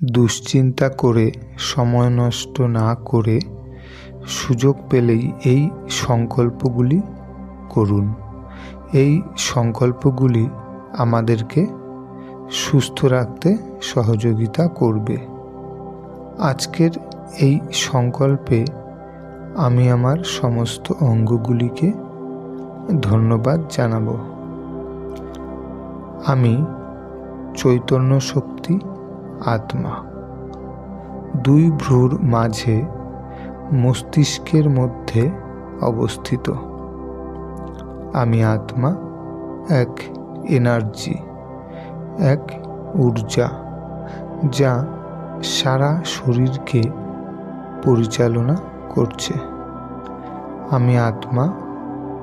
দুশ্চিন্তা করে, সময় নষ্ট না করে সুযোগ পেলেই এই সংকল্পগুলি করুন। এই সংকল্পগুলি আমাদেরকে সুস্থ রাখতে সহযোগিতা করবে। আজকের এই সংকল্পে আমি আমার সমস্ত অঙ্গগুলিকে ধন্যবাদ জানাব। আমি চৈতন্য শক্তি আত্মা। দুই ভ্রুর মাঝে মস্তিষ্কের মধ্যে অবস্থিত। আমি আত্মা, এক এনার্জি, এক ঊর্জা, যা সারা শরীরকে পরিচালনা করছে। আমি আত্মা,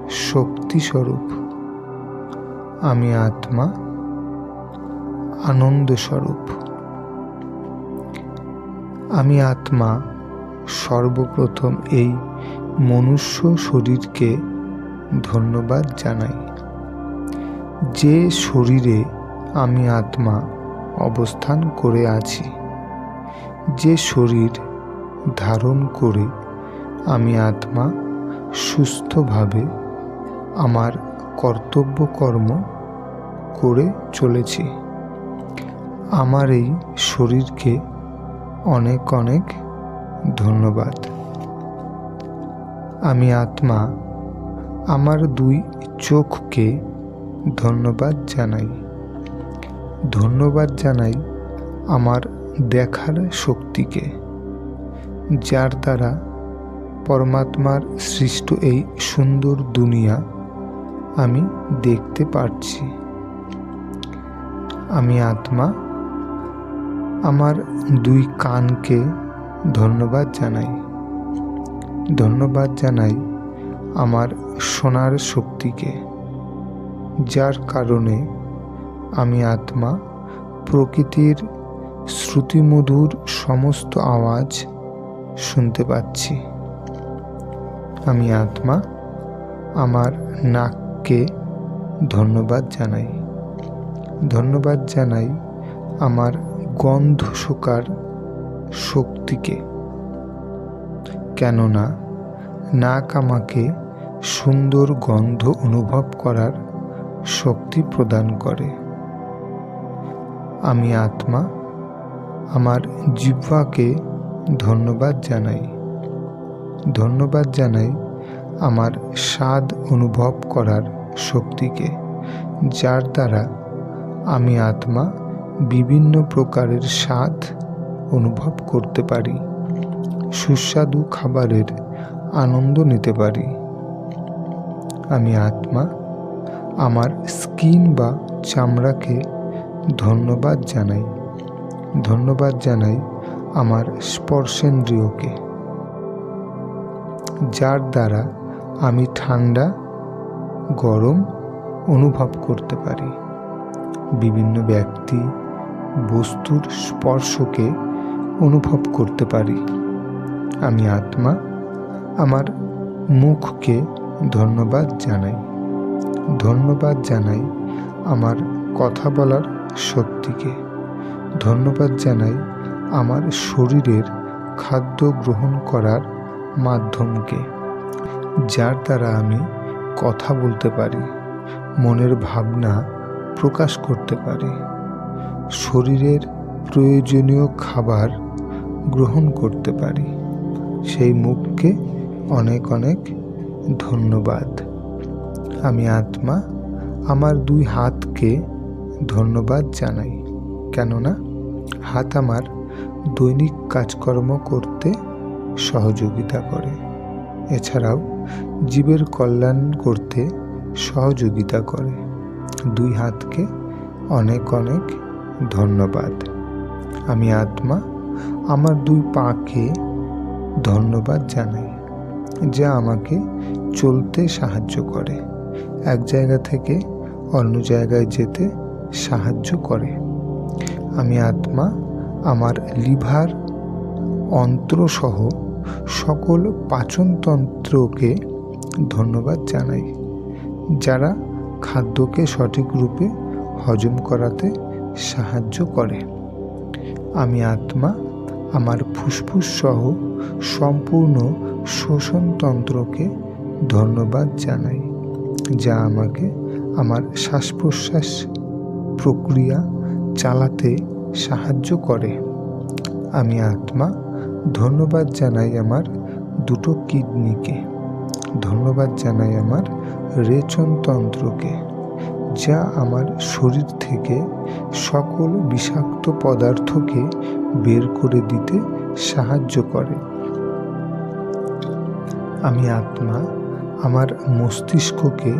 শক্তিস্বরূপ। আমি আত্মা আনন্দ স্বরূপ আমি আত্মা, সর্বপ্রথম এই মনুষ্য শরীরকে ধন্যবাদ জানাই। যে শরীরে আমি আত্মা অবস্থান করে আছি, যে শরীর ধারণ করে আমি আত্মা সুস্থভাবে আমার কর্তব্য কর্ম করে চলেছি। আমার এই শরীরকে অনেক অনেক ধন্যবাদ। আমি আত্মা, আমার দুই চোখকে ধন্যবাদ জানাই। ধন্যবাদ জানাই আমার দেখার শক্তিকে, যার দ্বারা পরমাত্মার সৃষ্ট এই সুন্দর দুনিয়া আমি দেখতে পারছি। আমি আত্মা আমার দুই কানকে ধন্যবাদ জানাই। ধন্যবাদ জানাই আমার শোনার শক্তিকে, যার কারণে আমি আত্মা, প্রকৃতির শ্রুতিমধুর সমস্ত আওয়াজ শুনতে পাচ্ছি। আমি আত্মা, আমার নাককে ধন্যবাদ জানাই। ধন্যবাদ জানাই আমার গন্ধ শোকার শক্তিকে। কেননা নাক আমাকে সুন্দর গন্ধ অনুভব করার শক্তি প্রদান করে। আমি আত্মা, আমার জিহ্বাকে ধন্যবাদ জানাই। ধন্যবাদ জানাই আমার স্বাদ অনুভব করার শক্তিকে, যার দ্বারা আমি আত্মা বিভিন্ন প্রকারের স্বাদ অনুভব করতে পারি, সুস্বাদু খাবারের আনন্দ নিতে পারি। আমি আত্মা, আমার স্কিন বা চামড়াকে ধন্যবাদ জানাই। ধন্যবাদ জানাই আমার স্পর্শেন্দ্রিয়কে, যার দ্বারা আমি ঠান্ডা, গরম অনুভব করতে পারি। বিভিন্ন ব্যক্তি বস্তুর স্পর্শকে অনুভব করতে পারি। আমি আত্মা, আমার মুখকে ধন্যবাদ জানাই। ধন্যবাদ জানাই আমার কথা বলার শক্তিকে। ধন্যবাদ জানাই আমার শরীরের খাদ্য গ্রহণ করার মাধ্যমকে, যার দ্বারা আমি কথা বলতে পারি, মনের ভাবনা প্রকাশ করতে পারি। শরীরের প্রয়োজনীয় খাবার গ্রহণ করতে পারি। সেই মুখকে অনেক অনেক ধন্যবাদ। আমি আত্মা, আমার দুই হাতকে ধন্যবাদ জানাই। কেননা, হাত আমার দৈনিক কাজকর্ম করতে সহযোগিতা করে। এছাড়াও, জীবের কল্যাণ করতে সহযোগিতা করে। দুই হাতকে অনেক অনেক ধন্যবাদ। আমি আত্মা, আমার দুই পাকে ধন্যবাদ জানাই, যা আমাকে চলতে সাহায্য করে, এক জায়গা থেকে অন্য জায়গায় যেতে সাহায্য করে। আমি আত্মা, আমার লিভার অন্ত্রসহ সকল পাচনতন্ত্রকে ধন্যবাদ জানাই, যারা খাদ্যকে সঠিক রূপে হজম করাতে সাহায্য করে। আমি আত্মা, আমার ফুসফুস সহ সম্পূর্ণ শোষণতন্ত্রকে ধন্যবাদ জানাই, যা আমাকে আমার শ্বাস প্রশ্বাস প্রক্রিয়া চালাতে সাহায্য করে। আমি আত্মা, ধন্যবাদ জানাই আমার দুটো কিডনিকে। ধন্যবাদ জানাই আমার রেচনতন্ত্রকে। যা আমার শরীর থেকে সকল বিষাক্ত পদার্থকে বের করে দিতে সাহায্য করে। আমি আত্মা, আমার মস্তিষ্ককে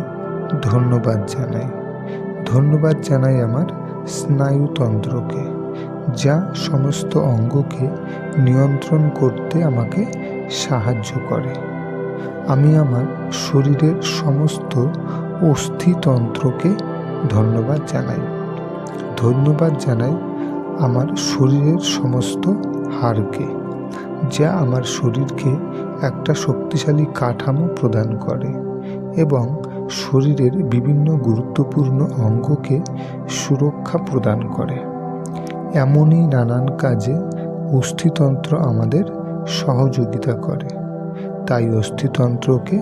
ধন্যবাদ জানাই। ধন্যবাদ জানাই আমার স্নায়ুতন্ত্রকে, যা সমস্ত অঙ্গকে নিয়ন্ত্রণ করতে আমাকে সাহায্য করে। আমি আমার শরীরের সমস্ত অস্থিতন্ত্রকে ধন্যবাদ জানাই। ধন্যবাদ জানাই আমার শরীরের সমস্ত হাড়কে, যা আমার শরীরকে একটা শক্তিশালী কাঠামো প্রদান করে এবং শরীরের বিভিন্ন গুরুত্বপূর্ণ অঙ্গকে সুরক্ষা প্রদান করে। এমনই নানান কাজে অস্থিতন্ত্র আমাদের সহযোগিতা করে। তাই অস্থিতন্ত্রকে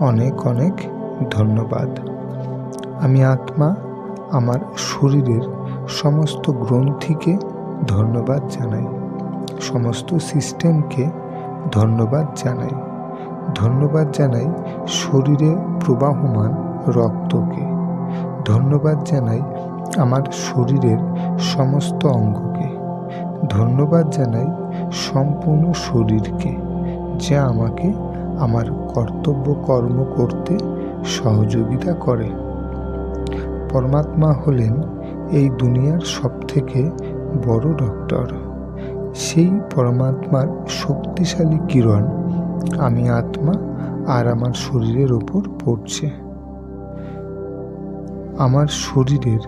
অনেক অনেক ধন্যবাদ। আমি আত্মা আমার শরীরের সমস্ত গ্রন্থিকে ধন্যবাদ জানাই। সমস্ত সিস্টেমকে ধন্যবাদ জানাই। ধন্যবাদ জানাই শরীরে প্রবাহমান রক্তকে। ধন্যবাদ জানাই আমার শরীরের সমস্ত অঙ্গকে। ধন্যবাদ জানাই সম্পূর্ণ শরীরকে, যা আমাকে আমার কর্তব্য কর্ম করতে সহযোগিতা করে। পরমাত্মা হলেন এই দুনিয়ার সবথেকে বড় ডক্টর সেই পরমাত্মার শক্তিশালী কিরণ আমি আত্মা আর আমার শরীরের ওপর পড়ছে। আমার শরীরের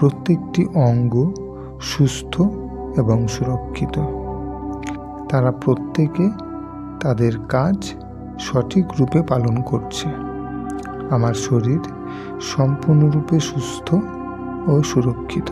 প্রত্যেকটি অঙ্গ সুস্থ এবং সুরক্ষিত। তারা প্রত্যেকে তাদের কাজ সঠিক রূপে পালন করছে। আমার শরীর সম্পূর্ণরূপে সুস্থ ও সুরক্ষিত।